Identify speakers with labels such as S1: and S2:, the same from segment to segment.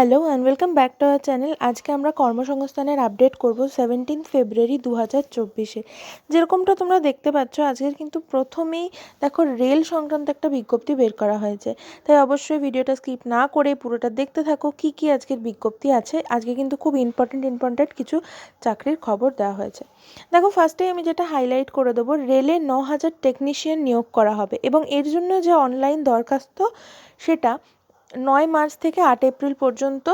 S1: Hello and welcome back to our channel আজকে আমরা কর্মসংস্থানের আপডেট করব সেভেন্টিন ফেব্রুয়ারি দু হাজার চব্বিশে। যেরকমটা তোমরা দেখতে পাচ্ছ, আজকের কিন্তু প্রথমেই দেখো রেল সংক্রান্ত একটা বিজ্ঞপ্তি বের করা হয়েছে। তাই অবশ্যই ভিডিওটা স্কিপ না করে পুরোটা দেখতে থাকো, কি কি আজকের বিজ্ঞপ্তি আছে। আজকে কিন্তু খুব ইম্পর্টেন্ট ইম্পর্টেন্ট কিছু চাকরির খবর দেওয়া হয়েছে। দেখো ফার্স্টে আমি যেটা হাইলাইট করে দেবো, রেলে ন হাজার টেকনিশিয়ান নিয়োগ করা হবে। এবং এর জন্য যে অনলাইন দরখাস্ত, সেটা নয় মার্চ থেকে আট এপ্রিল পর্যন্ত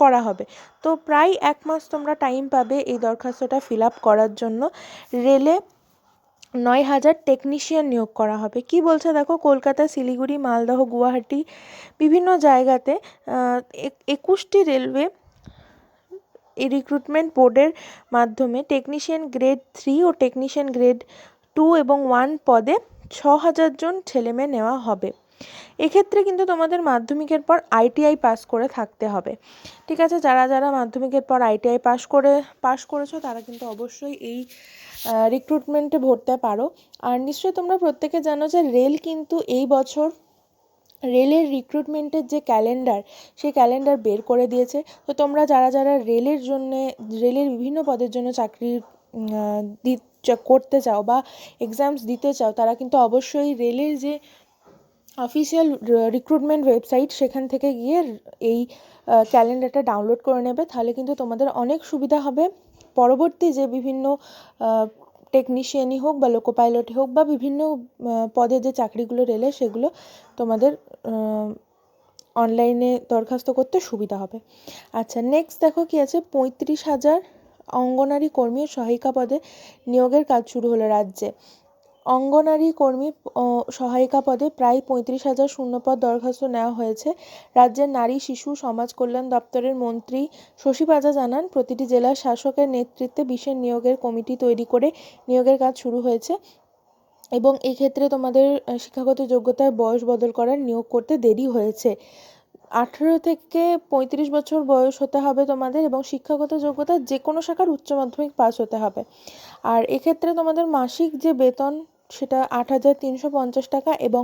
S1: করা হবে। তো প্রায় এক মাস তোমরা টাইম পাবে এই দরখাস্তটা ফিল আপ করার জন্য। রেলে নয় হাজার টেকনিশিয়ান নিয়োগ করা হবে। কি বলছে দেখো, কলকাতা, শিলিগুড়ি, মালদহ, গুয়াহাটি বিভিন্ন জায়গাতে একুশটি রেলওয়ে এই রিক্রুটমেন্ট বোর্ডের মাধ্যমে টেকনিশিয়ান গ্রেড থ্রি ও টেকনিশিয়ান গ্রেড টু এবং ওয়ান পদে ছ হাজার জন ছেলেমেয়ে নেওয়া হবে। এক্ষেত্রে কিন্তু তোমাদের মাধ্যমিকের পর আইটিআই পাস করে থাকতে হবে। ঠিক আছে, যারা যারা মাধ্যমিকের পর আইটিআই পাস করে পাস করেছ, তারা কিন্তু অবশ্যই এই রিক্রুটমেন্টে ভরতে পারো। আর নিশ্চয়ই তোমরা প্রত্যেকে জানো যে রেল কিন্তু এই বছর রেলের রিক্রুটমেন্টের যে ক্যালেন্ডার সেই ক্যালেন্ডার বের করে দিয়েছে। তো তোমরা যারা যারা রেলের জন্যে, রেলের বিভিন্ন পদের জন্য চাকরি করতে চাও বা এক্সামস দিতে চাও, তারা কিন্তু অবশ্যই রেলের যে অফিসিয়াল রিক্রুটমেন্ট ওয়েবসাইট সেখান থেকে গিয়ে, এই ক্যালেন্ডারটা ডাউনলোড করে নেবে। তাহলে কিন্তু তোমাদের অনেক সুবিধা হবে। পরবর্তী যে বিভিন্ন টেকনিশিয়ানই হোক বা লোকো পাইলটই হোক বা বিভিন্ন পদে যে চাকরিগুলো রেলে সেগুলো তোমাদের অনলাইনে দরখাস্ত করতে সুবিধা হবে। আচ্ছা নেক্সট দেখো কি আছে? পঁয়ত্রিশ হাজার অঙ্গনারী কর্মী সহায়িকা পদে নিয়োগের কাজ শুরু হলো রাজ্যে। অঙ্গনারী কর্মী সহায়িকা পদে প্রায় পঁয়ত্রিশ হাজার শূন্যপদ দরখাস্ত নেওয়া হয়েছে। রাজ্যের নারী, শিশু, সমাজ কল্যাণ দপ্তরের মন্ত্রী শশী পাজা জানান, প্রতিটি জেলার শাসকের নেতৃত্বে বিশেষ নিয়োগের কমিটি তৈরি করে নিয়োগের কাজ শুরু হয়েছে এবং এই ক্ষেত্রে তোমাদের শিক্ষাগত যোগ্যতার বয়স বদল করার নিয়োগ করতে দেরি হয়েছে। আঠেরো থেকে পঁয়ত্রিশ বছর বয়স হতে হবে তোমাদের এবং শিক্ষাগত যোগ্যতা যে কোনো শাখার উচ্চ মাধ্যমিক পাস হতে হবে। আর এক্ষেত্রে তোমাদের মাসিক যে বেতন সেটা আট হাজার তিনশো পঞ্চাশ টাকা এবং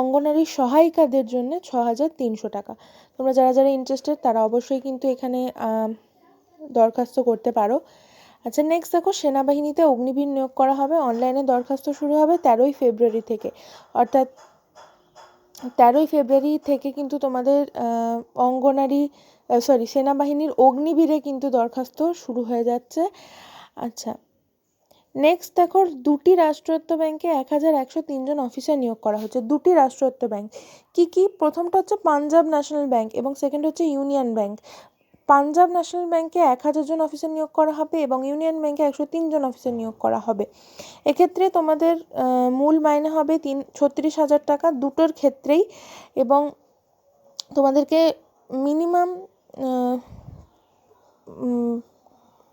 S1: অঙ্গনারী সহায়িকাদের জন্য ছ হাজার তিনশো টাকা। তোমরা যারা যারা ইন্টারেস্টেড তারা অবশ্যই কিন্তু এখানে দরখাস্ত করতে পারো। আচ্ছা নেক্সট দেখো, সেনাবাহিনীতে অগ্নিবীর নিয়োগ করা হবে। অনলাইনে দরখাস্ত শুরু হবে তেরোই ফেব্রুয়ারি থেকে। অর্থাৎ তেরোই ফেব্রুয়ারি থেকে কিন্তু তোমাদের অঙ্গনারী সরি সেনাবাহিনীর অগ্নিবীরে কিন্তু দরখাস্ত শুরু হয়ে যাচ্ছে। আচ্ছা নেক্সট দেখো, দুটি রাষ্ট্রায়ত্ত ব্যাংকে এক হাজার একশো তিনজন অফিসার নিয়োগ করা হচ্ছে। দুটি রাষ্ট্রায়ত্ত ব্যাংক কি কি? প্রথমটা হচ্ছে পাঞ্জাব ন্যাশনাল ব্যাংক এবং সেকেন্ড হচ্ছে ইউনিয়ন ব্যাংক পাঞ্জাব ন্যাশনাল ব্যাংকে এক হাজার জন অফিসার নিয়োগ করা হবে এবং ইউনিয়ন ব্যাংকে একশো তিনজন অফিসার নিয়োগ করা হবে। এক্ষেত্রে তোমাদের মূল মাইনে হবে তিন, ছত্রিশ হাজার টাকা দুটোর ক্ষেত্রেই এবং তোমাদেরকে মিনিমাম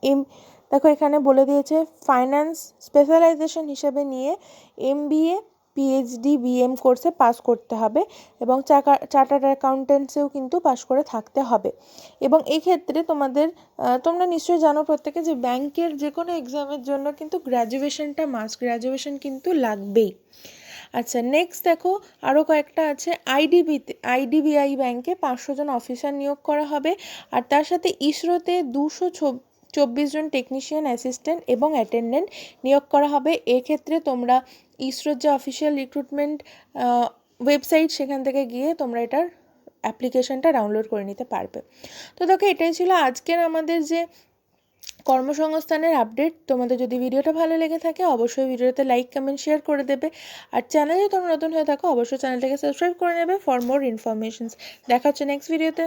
S1: এম দেখো, এখানে বলে দিয়েছে ফাইন্যান্স স্পেশালাইজেশন হিসেবে নিয়ে এমবিএ পিএইচডি বিএম কোর্সে পাস করতে হবে এবং চার্টার্ড অ্যাকাউন্টেন্টসেও কিন্তু পাস করে থাকতে হবে। এবং এক্ষেত্রে তোমাদের তোমরা নিশ্চয়ই জানো প্রত্যেকে যে ব্যাংকের যে কোনো এক্সামের জন্য কিন্তু গ্র্যাজুয়েশনটা মাস্ট গ্র্যাজুয়েশন কিন্তু লাগবেই। আচ্ছা নেক্সট দেখো আরও কয়েকটা আছে। আইডিবিতে আইডিবিআই ব্যাংকে পাঁচশো জন অফিসার নিয়োগ করা হবে। আর তার সাথে ইসরোতে দুশো চব্বিশ জন টেকনিশিয়ান অ্যাসিস্ট্যান্ট এবং অ্যাটেন্ডেন্ট নিয়োগ করা হবে। এক্ষেত্রে তোমরা ইসরোর যে অফিসিয়াল রিক্রুটমেন্ট ওয়েবসাইট সেখান থেকে গিয়ে তোমরা এটার অ্যাপ্লিকেশনটা ডাউনলোড করে নিতে পারবে। তো দেখো, এটাই ছিল আজকের আমাদের যে কর্মসংস্থানের আপডেট তোমাদের যদি ভিডিওটা ভালো লেগে থাকে, অবশ্যই ভিডিওতে লাইক কমেন্ট শেয়ার করে দেবে। আর চ্যানেলে তোমরা নতুন হয়ে থাকো, অবশ্যই চ্যানেলটাকে সাবস্ক্রাইব করে নেবে ফর মোর ইনফরমেশনস দেখা হচ্ছে নেক্সট ভিডিওতে